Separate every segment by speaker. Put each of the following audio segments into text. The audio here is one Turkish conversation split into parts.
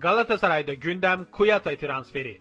Speaker 1: Galatasaray'da gündem Kuyata transferi.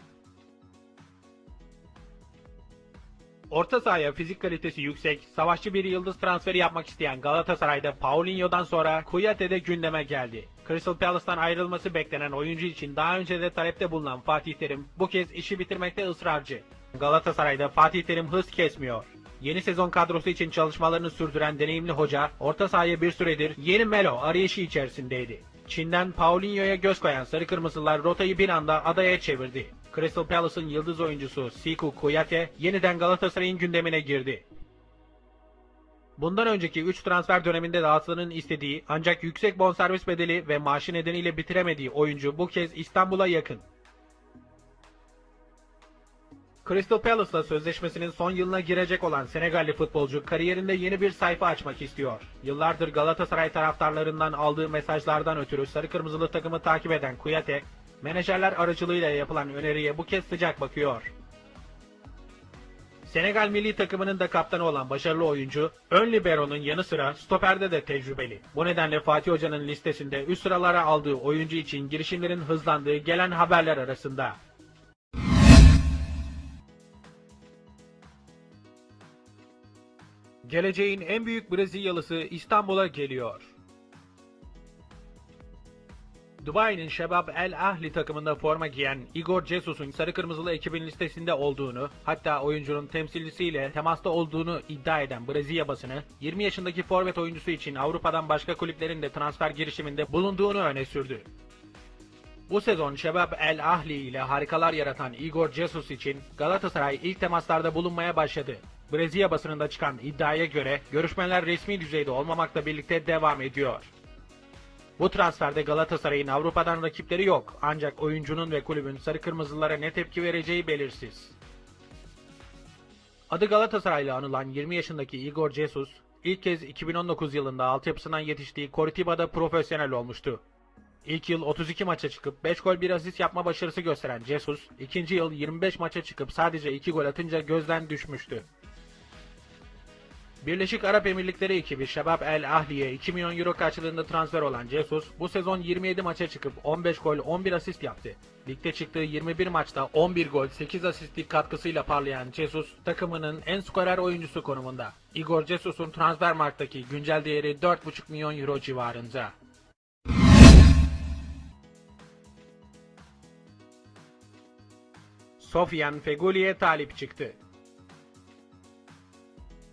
Speaker 1: Orta sahaya fizik kalitesi yüksek, savaşçı bir yıldız transferi yapmak isteyen Galatasaray'da Paulinho'dan sonra Kuyate de gündeme geldi. Crystal Palace'tan ayrılması beklenen oyuncu için daha önce de talepte bulunan Fatih Terim bu kez işi bitirmekte ısrarcı. Galatasaray'da Fatih Terim hız kesmiyor. Yeni sezon kadrosu için çalışmalarını sürdüren deneyimli hoca, orta sahaya bir süredir yeni Melo arayışı içerisindeydi. Çin'den Paulinho'ya göz koyan Sarı Kırmızılar rotayı bir anda adaya çevirdi. Crystal Palace'ın yıldız oyuncusu Siku Kuyate yeniden Galatasaray'ın gündemine girdi. Bundan önceki 3 transfer döneminde de Aslan'ın istediği ancak yüksek bonservis bedeli ve maaşı nedeniyle bitiremediği oyuncu bu kez İstanbul'a yakın. Crystal Palace'la sözleşmesinin son yılına girecek olan Senegalli futbolcu kariyerinde yeni bir sayfa açmak istiyor. Yıllardır Galatasaray taraftarlarından aldığı mesajlardan ötürü sarı kırmızılı takımı takip eden Kuyate, menajerler aracılığıyla yapılan öneriye bu kez sıcak bakıyor. Senegal milli takımının da kaptanı olan başarılı oyuncu, ön libero'nun yanı sıra stoperde de tecrübeli. Bu nedenle Fatih Hoca'nın listesinde üst sıralara aldığı oyuncu için girişimlerin hızlandığı gelen haberler arasında. Geleceğin en büyük Brezilyalısı İstanbul'a geliyor. Dubai'nin Şebab El Ahli takımında forma giyen Igor Jesus'un sarı kırmızılı ekibin listesinde olduğunu, hatta oyuncunun temsilcisiyle temasta olduğunu iddia eden Brezilya basını, 20 yaşındaki forvet oyuncusu için Avrupa'dan başka kulüplerin de transfer girişiminde bulunduğunu öne sürdü. Bu sezon Şebab El Ahli ile harikalar yaratan Igor Jesus için Galatasaray ilk temaslarda bulunmaya başladı. Brezilya basınında çıkan iddiaya göre görüşmeler resmi düzeyde olmamakla birlikte devam ediyor. Bu transferde Galatasaray'ın Avrupa'dan rakipleri yok ancak oyuncunun ve kulübün sarı kırmızılara ne tepki vereceği belirsiz. Adı Galatasaray'la anılan 20 yaşındaki Igor Jesus, ilk kez 2019 yılında altyapısından yetiştiği Cortiba'da profesyonel olmuştu. İlk yıl 32 maça çıkıp 5 gol 1 asist yapma başarısı gösteren Jesus, ikinci yıl 25 maça çıkıp sadece 2 gol atınca gözden düşmüştü. Birleşik Arap Emirlikleri ekibi Şebab El Ahli'ye 2 milyon euro karşılığında transfer olan Jesus, bu sezon 27 maça çıkıp 15 gol 11 asist yaptı. Ligde çıktığı 21 maçta 11 gol 8 asistlik katkısıyla parlayan Jesus, takımının en skorer oyuncusu konumunda. Igor Jesus'un Transfermarkt'taki güncel değeri 4,5 milyon euro civarında. Sofyan Feguli'ye talip çıktı.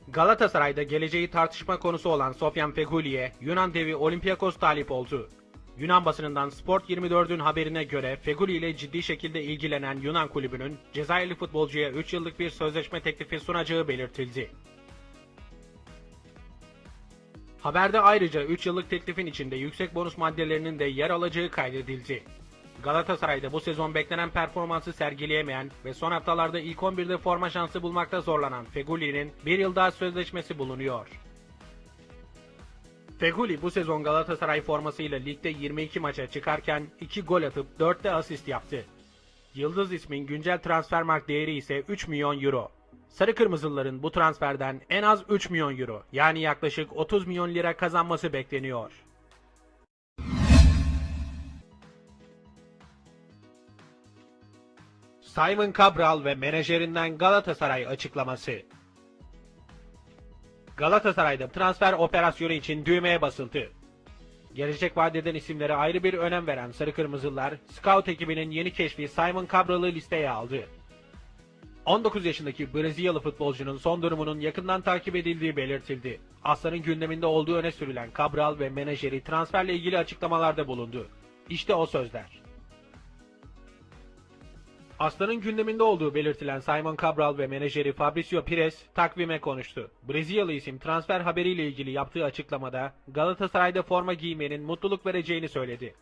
Speaker 1: Galatasaray'da geleceği tartışma konusu olan Sofyan Feguli'ye Yunan devi Olympiakos talip oldu. Yunan basınından Sport 24'ün haberine göre Feguli ile ciddi şekilde ilgilenen Yunan kulübünün Cezayirli futbolcuya 3 yıllık bir sözleşme teklifi sunacağı belirtildi. Haberde ayrıca 3 yıllık teklifin içinde yüksek bonus maddelerinin de yer alacağı kaydedildi. Galatasaray'da bu sezon beklenen performansı sergileyemeyen ve son haftalarda ilk 11'de forma şansı bulmakta zorlanan Feguli'nin bir yıl daha sözleşmesi bulunuyor. Feguli bu sezon Galatasaray formasıyla ligde 22 maça çıkarken 2 gol atıp 4 de asist yaptı. Yıldız ismin güncel transfermarkt değeri ise 3 milyon euro. Sarı Kırmızılıların bu transferden en az 3 milyon euro yani yaklaşık 30 milyon lira kazanması bekleniyor. Simon Cabral ve menajerinden Galatasaray açıklaması. Galatasaray'da transfer operasyonu için düğmeye basıldı. Gelecek vadeden isimlere ayrı bir önem veren Sarı Kırmızılar, scout ekibinin yeni keşfi Simon Cabral'ı listeye aldı. 19 yaşındaki Brezilyalı futbolcunun son durumunun yakından takip edildiği belirtildi. Aslan'ın gündeminde olduğu öne sürülen Cabral ve menajeri transferle ilgili açıklamalarda bulundu. İşte o sözler. Aslan'ın gündeminde olduğu belirtilen Simon Cabral ve menajeri Fabricio Pires takvime konuştu. Brezilyalı isim transfer haberiyle ilgili yaptığı açıklamada Galatasaray'da forma giymenin mutluluk vereceğini söyledi.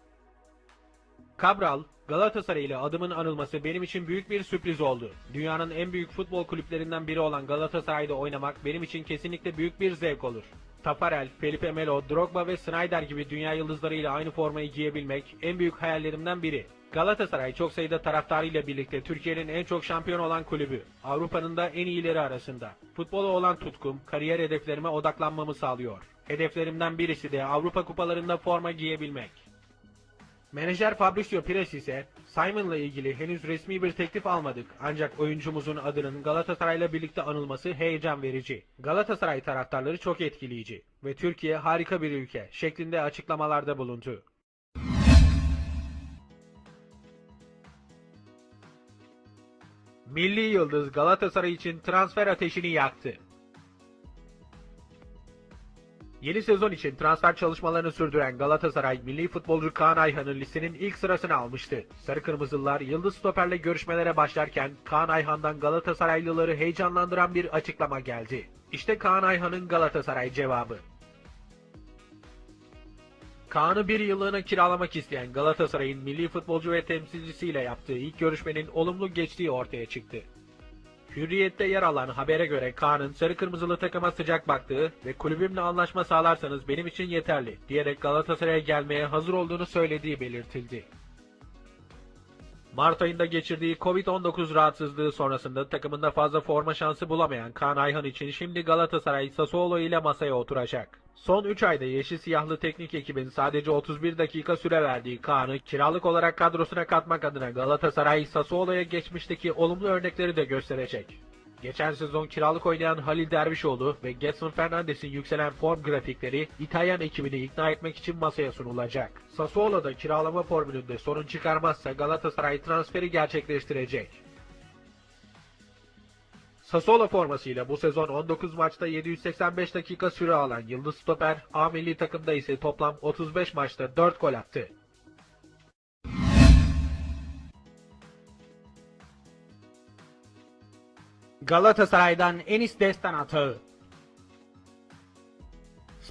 Speaker 1: Cabral, Galatasaray ile adımın anılması benim için büyük bir sürpriz oldu. Dünyanın en büyük futbol kulüplerinden biri olan Galatasaray'da oynamak benim için kesinlikle büyük bir zevk olur. Tafarel, Felipe Melo, Drogba ve Snyder gibi dünya yıldızlarıyla aynı formayı giyebilmek en büyük hayallerimden biri. Galatasaray çok sayıda taraftarıyla birlikte Türkiye'nin en çok şampiyon olan kulübü. Avrupa'nın da en iyileri arasında. Futbola olan tutkum, kariyer hedeflerime odaklanmamı sağlıyor. Hedeflerimden birisi de Avrupa kupalarında forma giyebilmek. Menajer Fabrizio Pires ise Simon'la ilgili henüz resmi bir teklif almadık ancak oyuncumuzun adının Galatasaray'la birlikte anılması heyecan verici. Galatasaray taraftarları çok etkileyici ve Türkiye harika bir ülke şeklinde açıklamalarda bulundu. Milli Yıldız Galatasaray için transfer ateşini yaktı. Yeni sezon için transfer çalışmalarını sürdüren Galatasaray milli futbolcu Kaan Ayhan'ın listenin ilk sırasını almıştı. Sarı Kırmızılılar Yıldız Stoper'le görüşmelere başlarken Kaan Ayhan'dan Galatasaraylıları heyecanlandıran bir açıklama geldi. İşte Kaan Ayhan'ın Galatasaray cevabı. Kaan'ı bir yıllığına kiralamak isteyen Galatasaray'ın milli futbolcu ve temsilcisiyle yaptığı ilk görüşmenin olumlu geçtiği ortaya çıktı. Hürriyet'te yer alan habere göre Kaan'ın sarı kırmızılı takıma sıcak baktığı ve kulübümle anlaşma sağlarsanız benim için yeterli diyerek Galatasaray'a gelmeye hazır olduğunu söylediği belirtildi. Mart ayında geçirdiği Covid-19 rahatsızlığı sonrasında takımında fazla forma şansı bulamayan Kaan Ayhan için şimdi Galatasaray Sassuolo ile masaya oturacak. Son 3 ayda yeşil siyahlı teknik ekibin sadece 31 dakika süre verdiği Kaan'ı kiralık olarak kadrosuna katmak adına Galatasaray Sassuolo'ya geçmişteki olumlu örnekleri de gösterecek. Geçen sezon kiralık oynayan Halil Dervişoğlu ve Getson Fernandes'in yükselen form grafikleri İtalyan ekibini ikna etmek için masaya sunulacak. Sassuolo'da kiralama formülünde sorun çıkarmazsa Galatasaray transferi gerçekleştirecek. Sassuolo formasıyla bu sezon 19 maçta 785 dakika süre alan Yıldız Stoper, A milli takımda ise toplam 35 maçta 4 gol attı.
Speaker 2: Galatasaray'dan Enis Destan atağı.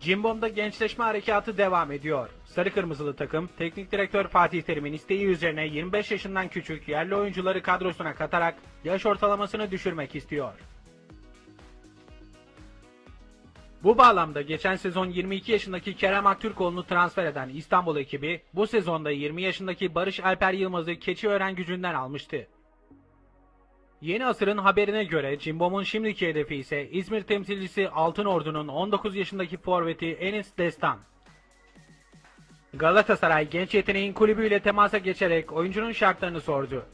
Speaker 2: Cimbom'da gençleşme harekatı devam ediyor. Sarı Kırmızılı takım, teknik direktör Fatih Terim'in isteği üzerine 25 yaşından küçük yerli oyuncuları kadrosuna katarak yaş ortalamasını düşürmek istiyor. Bu bağlamda geçen sezon 22 yaşındaki Kerem Aktürkoğlu'nu transfer eden İstanbul ekibi bu sezonda 20 yaşındaki Barış Alper Yılmaz'ı Keçiören gücünden almıştı. Yeni Asır'ın haberine göre Cimbom'un şimdiki hedefi ise İzmir temsilcisi Altın Ordu'nun 19 yaşındaki forveti Enis Destan. Galatasaray genç yeteneğin kulübüyle temasa geçerek oyuncunun şartlarını sordu.